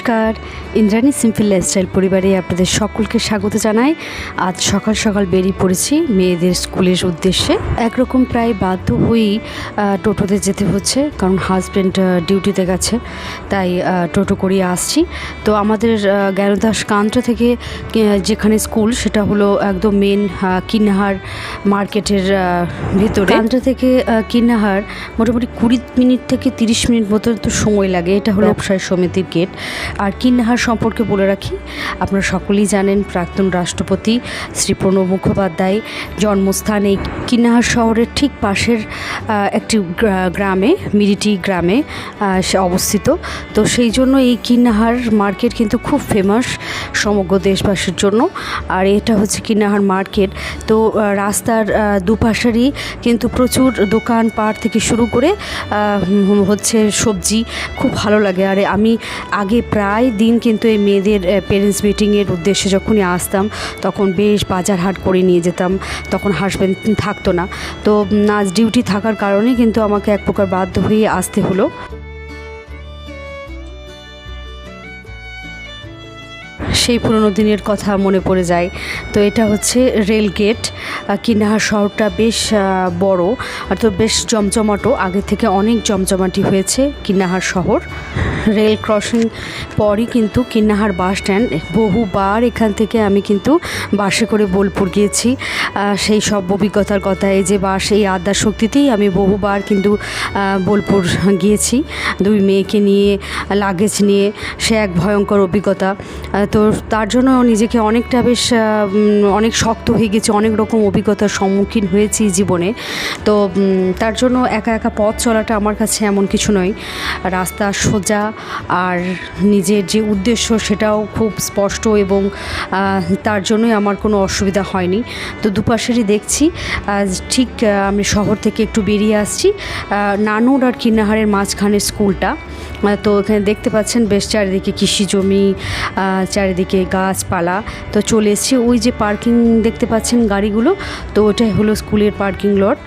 নমস্কার। Indrani simple lifestyle পরিবারে আপনাদের সকলকে স্বাগত জানাই। আজ সকাল সকাল বেরিয়ে পড়েছি মেয়েদের স্কুলের উদ্দেশ্যে। একরকম প্রায় বাধ্য হয়েই টোটোতে যেতে হচ্ছে কারণ হাজব্যান্ড ডিউটিতে গেছে তাই টোটো করিয়ে আসছি। তো আমাদের জ্ঞানদাস কান্ত্রা থেকে যেখানে স্কুল সেটা হলো একদম মেন কিন্নাহার মার্কেটের ভিতরে। কান্ত্রা থেকে আহ, কিন্নাহার মোটামুটি কুড়ি মিনিট থেকে তিরিশ মিনিট মতো তো সময় লাগে। এটা হলো ব্যবসায়ী সমিতির গেট আর কিন্নাহার সম্পর্কে বলে রাখি, আপনারা সকলেই জানেন প্রাক্তন রাষ্ট্রপতি শ্রী প্রণব মুখোপাধ্যায় জন্মস্থান এই কিন্নাহার শহরের ঠিক পাশের একটি গ্রামে, মিরিটি গ্রামে সে অবস্থিত। তো সেই জন্য এই কিনাহার মার্কেট কিন্তু খুব ফেমাস সমগ্র দেশবাসীর জন্য। আর এটা হচ্ছে কিন্নাহার মার্কেট। তো রাস্তার দুপাশেরই কিন্তু প্রচুর দোকান পাট থেকে শুরু করে হচ্ছে সবজি খুব ভালো লাগে। আর আমি আগে প্রায় দিন কিন্তু এই মেয়েদের পেরেন্টস মিটিংয়ের উদ্দেশ্যে যখনই আসতাম, তখন বেশ বাজার হাট করে নিয়ে যেতাম, তখন হাজব্যান্ড থাকতো না। তো নাচ ডিউটি থাকার কারণে কিন্তু আমাকে এক প্রকার বাধ্য হয়ে আসতে হলো। সেই পুরনো দিনের কথা মনে পড়ে যায়। তো এটা হচ্ছে রেল গেট কিনাহার শহরটা বেশ বড় তো বেশ জমজমাটো। আগে থেকে অনেক জমজমাটি হয়েছে কিন্নাহার শহর। রেল ক্রসিং পরই কিন্তু কিন্নাহার বাস স্ট্যান্ড, বহুবার এখান থেকে আমি কিন্তু বাসে করে বোলপুর গিয়েছি। সেই সব অভিজ্ঞতার কথা, এই যে বাস, এই আদ্যার শক্তিতেই আমি বহুবার কিন্তু বোলপুর গিয়েছি। দুই মেয়েকে নিয়ে, লাগেজ নিয়ে, সে এক ভয়ঙ্কর অভিজ্ঞতা। তো তার জন্য নিজেকে অনেকটা বেশ অনেক শক্ত হয়ে গেছে, অনেক রকম অভিজ্ঞতার সম্মুখীন হয়েছি জীবনে। তো তার জন্য একা একা পথ চলাটা আমার কাছে এমন কিছু নয়। রাস্তা সোজা আর নিজের যে উদ্দেশ্য সেটাও খুব স্পষ্ট এবং তার জন্যই আমার কোনো অসুবিধা হয়নি। তো দুপাশেরই দেখছি। ঠিক আমি শহর থেকে একটু বেরিয়ে আসছি। নানুর আর কিন্নাহারের মাঝখানে স্কুলটা। তো এখানে দেখতে পাচ্ছেন বেশ চারিদিকে কৃষি জমি চারিদিকে গাছপালা। তো চলে এসেছি ওই যে পার্কিং দেখতে পাচ্ছেন গাড়িগুলো, তো ওটাই হলো স্কুলের পার্কিং লট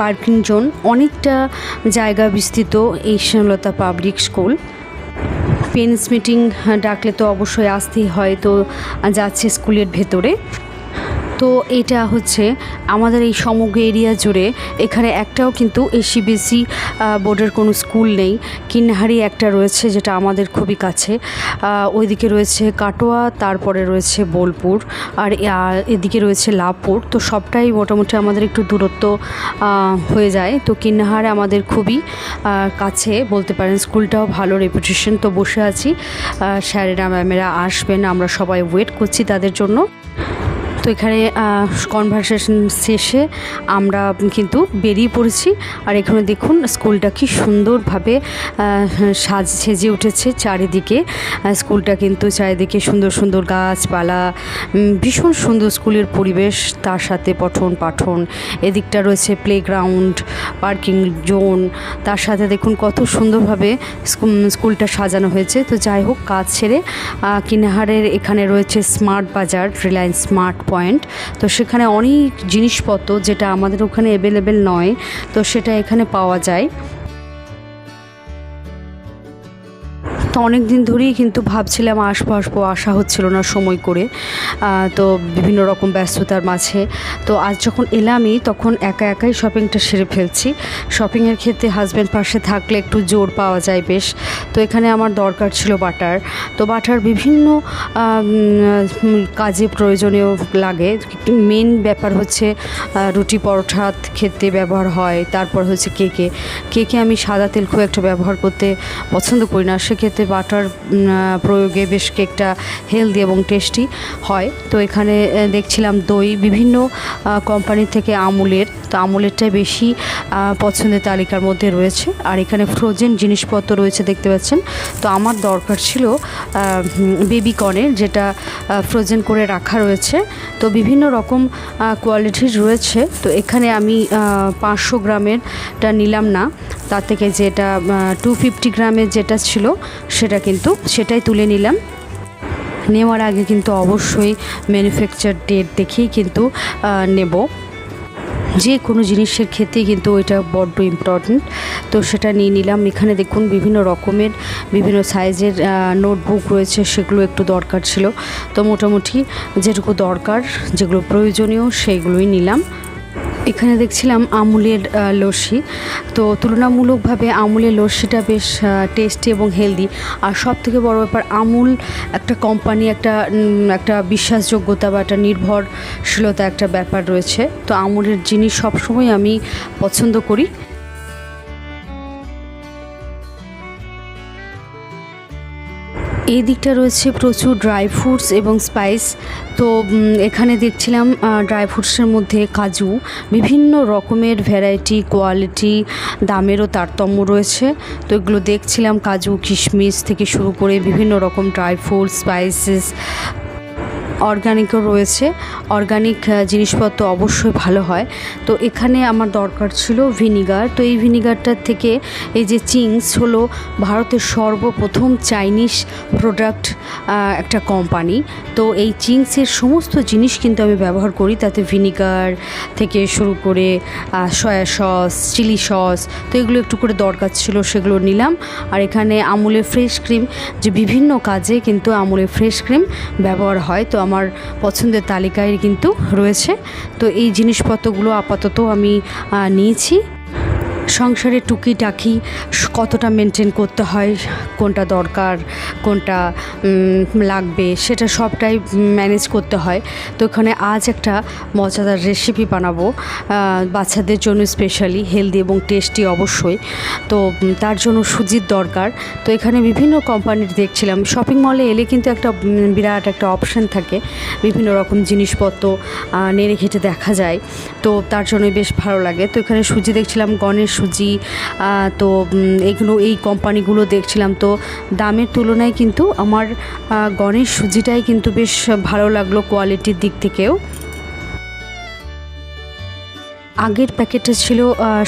পার্কিং জোন অনেকটা জায়গা বিস্তৃত এই Shyamalata public school parents meeting ডাকলে তো অবশ্যই আসতেই হয়, তো যাচ্ছে স্কুলের ভেতরে। তো এটা হচ্ছে আমাদের এই সমগ্র এরিয়া জুড়ে। এখানে একটাও কিন্তু এসিবিএসি বোর্ডের কোনো স্কুল নেই। কিন্নাহারি একটা রয়েছে যেটা আমাদের খুবই কাছে। ওইদিকে রয়েছে কাটোয়া, তারপরে রয়েছে বোলপুর, আর এদিকে রয়েছে লাভপুর। তো সবটাই মোটামুটি আমাদের একটু দূরত্ব হয়ে যায়। তো কিন্নাহারে আমাদের খুবই কাছে বলতে পারেন স্কুলটাও ভালো রেপুটেশন তো বসে আছি স্যারেরা, ম্যামেরা আসবেন, আমরা সবাই ওয়েট করছি তাদের জন্য। তো এখানে কনভারসেশন শেষে আমরা কিন্তু বেরিয়ে পড়েছি। আর এখানে দেখুন, স্কুলটা কি সুন্দরভাবে সাজ, সেজে উঠেছে চারিদিকে। স্কুলটা কিন্তু চারিদিকে সুন্দর সুন্দর গাছপালা ভীষণ সুন্দর স্কুলের পরিবেশ। তার সাথে পঠন পাঠন, এদিকটা রয়েছে প্লেগ্রাউন্ড পার্কিং জোন তার সাথে দেখুন, কত সুন্দরভাবে স্কুলটা সাজানো হয়েছে। তো যাই হোক, কাজ ছেড়ে কিনাহারের এখানে রয়েছে স্মার্ট বাজার রিলায়েন্স স্মার্ট পয়েন্ট তো সেখানে অনেক জিনিসপত্র যেটা আমাদের ওখানে অ্যাভেলেবেল নয়, তো সেটা এখানে পাওয়া যায়। তো অনেক দিন ধরেই কিন্তু ভাবছিলাম আসব আসব, আসা হচ্ছিল না সময় করে। তো বিভিন্ন রকম ব্যস্ততার মাঝে। তো আজ যখন এলামই, তখন একা একাই শপিংটা সেরে ফেলছি। শপিংয়ের ক্ষেত্রে হাজব্যান্ড পাশে থাকলে একটু জোর পাওয়া যায় বেশ। তো এখানে আমার দরকার ছিল বাটার। তো বাটার বিভিন্ন কাজে প্রয়োজনীয় লাগে। মেন ব্যাপার হচ্ছে রুটি পরোটা খেতে ব্যবহার হয়। তারপর হচ্ছে কেকে। কেকে আমি সাদা তেল খুব একটা ব্যবহার করতে পছন্দ করি না। সেক্ষেত্রে বাটার প্রয়োগে বেশ কেকটা হেলদি এবং টেস্টি হয়। তো এখানে দেখছিলাম দই, বিভিন্ন কোম্পানি থেকে আমুলের। তো আমুলেরটাই বেশি পছন্দের তালিকার মধ্যে রয়েছে। আর এখানে ফ্রোজেন জিনিসপত্র রয়েছে দেখতে পাচ্ছেন। তো আমার দরকার ছিল বেবি কর্নের যেটা ফ্রোজেন করে রাখা রয়েছে। তো বিভিন্ন রকম কোয়ালিটির রয়েছে। তো এখানে আমি পাঁচশো গ্রামেরটা নিলাম না। তার থেকে যেটা টু ফিফটি গ্রামের যেটা ছিল সেটা কিন্তু সেটাই তুলে নিলাম। নেওয়ার আগে কিন্তু অবশ্যই ম্যানুফ্যাকচার ডেট দেখেই কিন্তু নেব। যে কোনো জিনিসের ক্ষেত্রে কিন্তু ওইটা বড্ড ইম্পর্ট্যান্ট তো সেটা নিয়ে নিলাম। এখানে দেখুন বিভিন্ন রকমের, বিভিন্ন সাইজের নোটবুক রয়েছে, সেগুলো একটু দরকার ছিল। তো মোটামুটি যেটুকু দরকার, যেগুলো প্রয়োজনীয়, সেইগুলোই নিলাম। এখানে দেখছিলাম আমুলের লস্যি। তো তুলনামূলকভাবে আমুলের লস্যিটা বেশ টেস্টি এবং হেলদি আর সব থেকে বড় ব্যাপার, আমুল একটা কোম্পানি একটা একটা বিশ্বাসযোগ্যতা বা একটা নির্ভরশীলতা একটা ব্যাপার রয়েছে। তো আমুলের জিনিস সবসময় আমি পছন্দ করি। এই দিকটা রয়েছে প্রচুর ড্রাই ফ্রুটস এবং স্পাইস তো এখানে দেখছিলাম ড্রাই ফ্রুটসের মধ্যে কাজু, বিভিন্ন রকমের ভ্যারাইটি কোয়ালিটি দামেরও তারতম্য রয়েছে। তো এগুলো দেখছিলাম, কাজু, কিশমিশ থেকে শুরু করে বিভিন্ন রকম ড্রাই ফ্রুট স্পাইসেস অর্গানিকও রয়েছে। অর্গানিক জিনিসপত্র অবশ্যই ভালো হয়। তো এখানে আমার দরকার ছিল ভিনিগার। তো এই ভিনিগারটার থেকে এই যে চিংস হলো ভারতের সর্বপ্রথম চাইনিজ প্রোডাক্ট একটা কোম্পানি তো এই চিংসের সমস্ত জিনিস কিন্তু আমি ব্যবহার করি। তাতে ভিনিগার থেকে শুরু করে সয়া সস চিলি সস তো এগুলো একটু করে দরকার ছিল, সেগুলো নিলাম। আর এখানে আমুলের ফ্রেশ ক্রিম যে বিভিন্ন কাজে কিন্তু আমুলের ফ্রেশ ক্রিম ব্যবহার হয়। তো আমার পছন্দের তালিকায় কিন্তু রয়েছে। তো এই জিনিসপত্রগুলো আপাতত আমি নিয়েছি। সংসারে টুকিটাকি স- কতটা মেনটেন করতে হয়, কোনটা দরকার, কোনটা লাগবে, সেটা সবটাই ম্যানেজ করতে হয়। তো এখানে আজ একটা মজাদার রেসিপি বানাবো বাচ্চাদের জন্য স্পেশালি হেলদি এবং টেস্টি অবশ্যই। তো তার জন্য সুজির দরকার। তো এখানে বিভিন্ন কোম্পানির দেখছিলাম। শপিং মলে এলে কিন্তু একটা বিরাট একটা অপশান থাকে। বিভিন্ন রকম জিনিসপত্র নেড়ে ঘেটে দেখা যায়। তো তার জন্যই বেশ ভালো লাগে। তো এখানে সুজি দেখছিলাম, গণেশ সুজি তো এগুলো, এই কোম্পানিগুলো দেখছিলাম। তো দামের তুলনায় কিন্তু আমার গণেশ সুজিটাই কিন্তু বেশ ভালো লাগল কোয়ালিটির দিক থেকেও। আগের প্যাকেটটা ছিল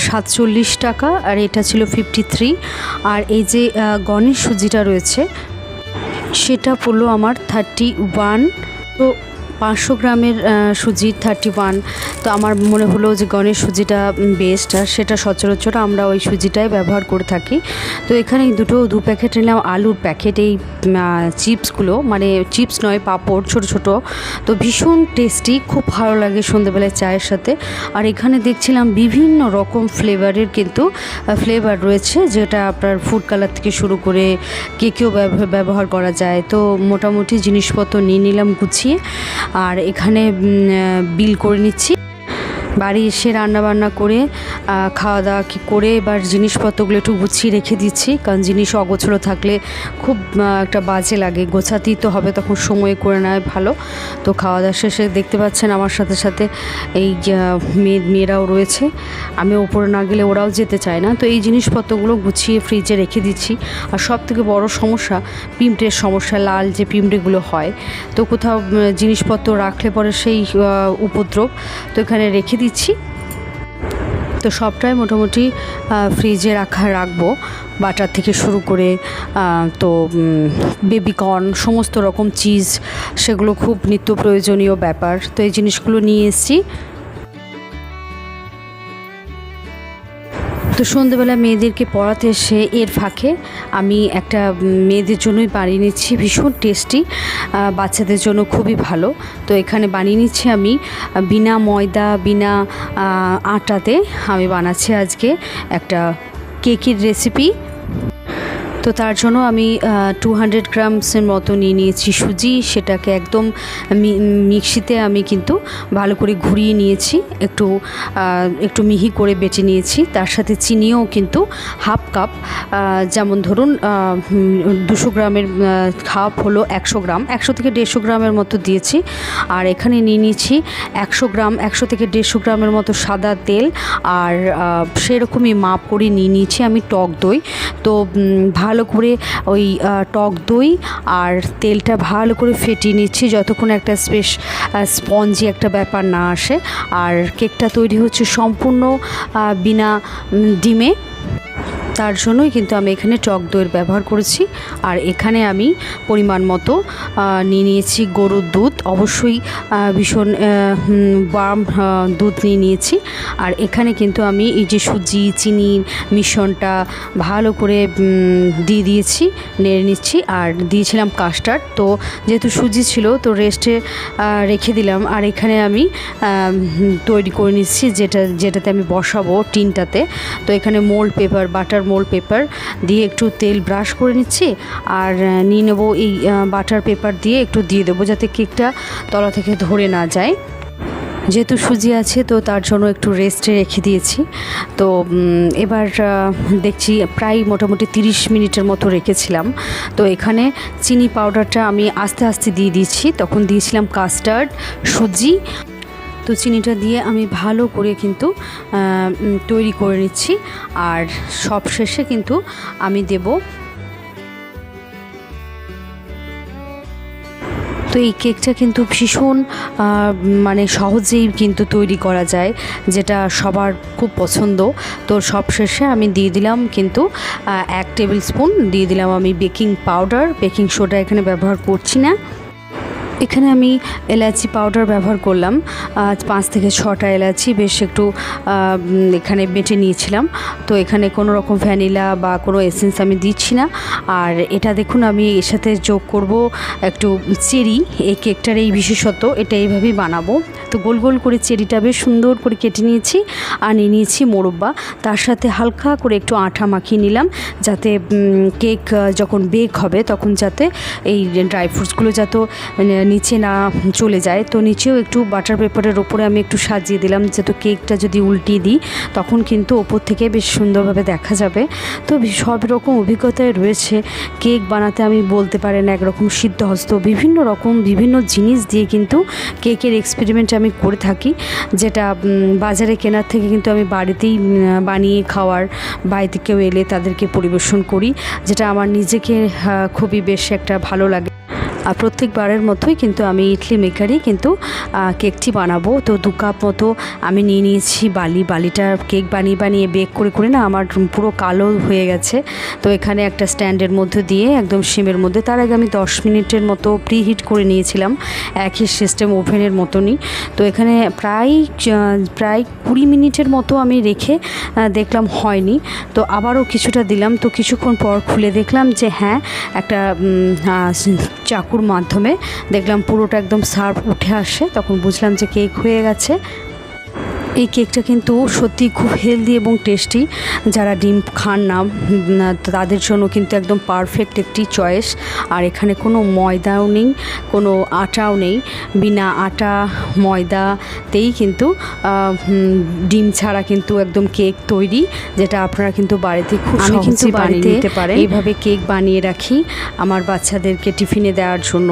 সাতচল্লিশ টাকা আর এটা ছিল ফিফটি থ্রি আর এই যে গণেশ সুজিটা রয়েছে, সেটা পড়ল আমার থার্টি ওয়ান তো পাঁচশো গ্রামের সুজি থার্টি ওয়ান তো আমার মনে হলো যে গণেশ সুজিটা বেস্ট আর সেটা সচরাচর আমরা ওই সুজিটাই ব্যবহার করে থাকি। তো এখানে দুটো, দু প্যাকেট নিলাম আলুর প্যাকেট। এই চিপসগুলো মানে চিপস নয়, পাঁপড়, ছোট ছোট। তো ভীষণ টেস্টি খুব ভালো লাগে সন্ধেবেলায় চায়ের সাথে। আর এখানে দেখছিলাম বিভিন্ন রকম ফ্লেভারের কিন্তু ফ্লেভার রয়েছে, যেটা আপনার ফুড কালার থেকে শুরু করে কেকেও ব্যব- ব্যবহার করা যায়। তো মোটামুটি জিনিসপত্র নিয়ে নিলাম গুছিয়ে। আর এখানে বিল করে নিচ্ছি। বাড়ি এসে রান্না বান্না করে খাওয়া দাওয়া কি করে, এবার জিনিসপত্রগুলো একটু গুছিয়ে রেখে দিচ্ছি। কারণ জিনিস অগোছলো থাকলে খুব একটা বাজে লাগে। গোছাতেই তো হবে, তখন সময় করে নেয় ভালো। তো খাওয়া দাওয়া শেষে দেখতে পাচ্ছেন আমার সাথে সাথে এই মেয়ে, মেয়েরাও রয়েছে। আমি ওপরে না গেলে ওরাও যেতে চায় না। তো এই জিনিসপত্রগুলো গুছিয়ে ফ্রিজে রেখে দিচ্ছি। আর সব থেকে বড় সমস্যা, পিঁপড়ের সমস্যা, লাল যে পিঁপড়েগুলো হয়। তো কোথাও জিনিসপত্র রাখলে পরে সেই উপদ্রব। তো এখানে রেখে দিচ্ছি। তো সবটাই মোটামুটি ফ্রিজে রাখা, রাখব। বাটার থেকে শুরু করে তো বেবিকর্ন সমস্ত রকম চিজ সেগুলো খুব নিত্য প্রয়োজনীয় ব্যাপার। তো এই জিনিসগুলো নিয়ে এসেছি। তো সন্ধেবেলা মেয়েদেরকে পড়াতে এসে এর ফাঁকে আমি একটা মেয়েদের জন্যই বানিয়ে নিচ্ছি, ভীষণ টেস্টি বাচ্চাদের জন্য খুবই ভালো। তো এখানে বানিয়ে নিচ্ছি আমি বিনা ময়দা, বিনা আটাতে আমি বানাচ্ছি আজকে একটা কেকের রেসিপি তো তার জন্য আমি টু হান্ড্রেড গ্রামসের মতো নিয়ে নিয়েছি সুজি। সেটাকে একদম মিক্সিতে আমি কিন্তু ভালো করে ঘুরিয়ে নিয়েছি। একটু একটু মিহি করে বেটে নিয়েছি। তার সাথে চিনিও কিন্তু হাফ কাপ। যেমন ধরুন দুশো গ্রামের হাফ হলো একশো গ্রাম। একশো থেকে দেড়শো গ্রামের মতো দিয়েছি। আর এখানে নিয়ে নিয়েছি একশো গ্রাম একশো থেকে দেড়শো গ্রামের মতো সাদা তেল। আর সেরকমই মাপ করে নিয়ে নিয়েছি আমি টক দই। তো উম, ভালো করে ওই টক দই আর তেলটা ভালো করে ফেটিয়ে নিচ্ছি যতক্ষণ একটা স্পেস স্পঞ্জি একটা ব্যাপার না আসে। আর কেকটা তৈরি হচ্ছে সম্পূর্ণ বিনা ডিমে। তার জন্যই কিন্তু আমি এখানে টক দইয়ের ব্যবহার করেছি। আর এখানে আমি পরিমাণ মতো নিয়ে নিয়েছি গরুর দুধ। অবশ্যই ভীষণ বাম দুধ নিয়ে নিয়েছি। আর এখানে কিন্তু আমি এই যে সুজি, চিনি, মিশ্রণটা ভালো করে দিয়ে দিয়েছি, নেড়ে নিচ্ছি। আর দিয়েছিলাম কাস্টার্ড। তো যেহেতু সুজি ছিল, তো রেস্টে রেখে দিলাম। আর এখানে আমি তৈরি করে নিচ্ছি যেটা, যেটাতে আমি বসাবো টিনটাতে। তো এখানে mould paper, butter mould paper দিয়ে একটু তেল ব্রাশ করে নিচ্ছি আর নিয়ে নেব এই বাটার পেপার দিয়ে একটু দিয়ে দেবো যাতে কেকটা তলা থেকে ধরে না যায়। যেহেতু সুজি আছে তো তার জন্য একটু রেস্টে রেখে দিয়েছি। তো এবার দেখছি প্রায় মোটামুটি তিরিশ মিনিটের মতো রেখেছিলাম। তো এখানে চিনি পাউডারটা আমি আস্তে আস্তে দিয়ে দিয়েছি। তখন দিয়েছিলাম কাস্টার্ড সুজি তো চিনিটা দিয়ে আমি ভালো করে কিন্তু তৈরি করে নিচ্ছি। আর সব শেষে কিন্তু আমি দেব তো এই কেকটা কিন্তু ভীষণ মানে সহজেই কিন্তু তৈরি করা যায়, যেটা সবার খুব পছন্দ। তো সব শেষে আমি দিয়ে দিলাম কিন্তু এক টেবিল স্পুন, দিয়ে দিলাম আমি বেকিং পাউডার। বেকিং সোডা এখানে ব্যবহার করছি না। এখানে আমি এলাচি পাউডার ব্যবহার করলাম। পাঁচ থেকে ছটা এলাচি বেশ একটু এখানে বেটে নিয়েছিলাম। তো এখানে কোনো রকম ভ্যানিলা বা কোনো এসেন্স আমি দিচ্ছি না। আর এটা দেখুন আমি এর সাথে যোগ করব একটু চেরি এই কেকটার এই বিশেষত্ব এটা এইভাবেই বানাবো। তো গোল গোল করে চেরিটা বেশ সুন্দর করে কেটে নিয়েছি আর নিয়ে নিয়েছি মোরব্বা। তার সাথে হালকা করে একটু আঠা মাখিয়ে নিলাম যাতে কেক যখন বেক হবে তখন যাতে এই ড্রাই ফ্রুটসগুলো যাতে মানে, নিচে না চলে যায়। তো নিচেও একটু বাটার পেপারের ওপরে আমি একটু সাজিয়ে দিলাম যাতে কেকটা যদি উল্টিয়ে দিই, তখন কিন্তু ওপর থেকে বেশ সুন্দরভাবে দেখা যাবে। তো সব রকম অভিজ্ঞতায় রয়েছে। কেক বানাতে আমি বলতে পারেন একরকম সিদ্ধহস্ত, বিভিন্ন রকম বিভিন্ন জিনিস দিয়ে কিন্তু কেকের এক্সপেরিমেন্ট আমি করে থাকি, যেটা বাজারে কেনার থেকে কিন্তু আমি বাড়িতেই বানিয়ে খাওয়ার, বাড়িতে কেউ এলে তাদেরকে পরিবেশন করি, যেটা আমার নিজেকে খুবই বেশ একটা ভালো লাগে। আর প্রত্যেকবারের মতোই কিন্তু আমি ইডলি মেকারই কিন্তু কেকটি বানাবো। তো দু কাপ মতো আমি নিয়ে নিয়েছি বালি। বালিটা কেক বানিয়ে বানিয়ে বেক করে করে না আমার পুরো কালো হয়ে গেছে। তো এখানে একটা স্ট্যান্ডের মধ্যে দিয়ে একদম সিমের মধ্যে তার আগে আমি দশ মিনিটের মতো প্রি হিট করে নিয়েছিলাম একই সিস্টেম ওভেনের মতনই। তো এখানে প্রায় প্রায় কুড়ি মিনিটের মতো আমি রেখে দেখলাম হয়নি। তো আবারও কিছুটা দিলাম। তো কিছুক্ষণ পর খুলে দেখলাম যে হ্যাঁ একটা আহ, চাকুর মাধ্যমে। দেখলাম পুরোটা একদম সার্ফ উঠে আসে। তখন বুঝলাম যে কেক হয়ে গেছে। এই কেকটা কিন্তু সত্যি খুব হেলদি এবং টেস্টি যারা ডিম খান না তাদের জন্য কিন্তু একদম পারফেক্ট একটি চয়েস আর এখানে কোনো ময়দাও নেই কোনো আটাও নেই। বিনা আটা ময়দাতেই কিন্তু ডিম ছাড়া কিন্তু একদম কেক তৈরি যেটা আপনারা কিন্তু বাড়িতে খুব আমি কিন্তু বানিয়ে বাড়িতে এইভাবে কেক বানিয়ে রাখি। আমার বাচ্চাদেরকে টিফিনে দেওয়ার জন্য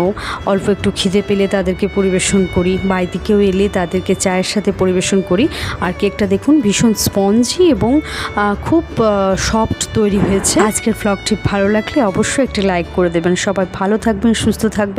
অল্প একটু খিদে পেলে তাদেরকে পরিবেশন করি বাড়িতে কেউ এলে তাদেরকে চায়ের সাথে পরিবেশন করি। আর কেকটা দেখুন, ভীষণ স্পঞ্জি এবং খুব সফট তৈরি হয়েছে। আজকের ফ্লগটি ভালো লাগলে অবশ্যই একটি লাইক করে দেবেন। সবাই ভালো থাকবেন, সুস্থ থাকবেন।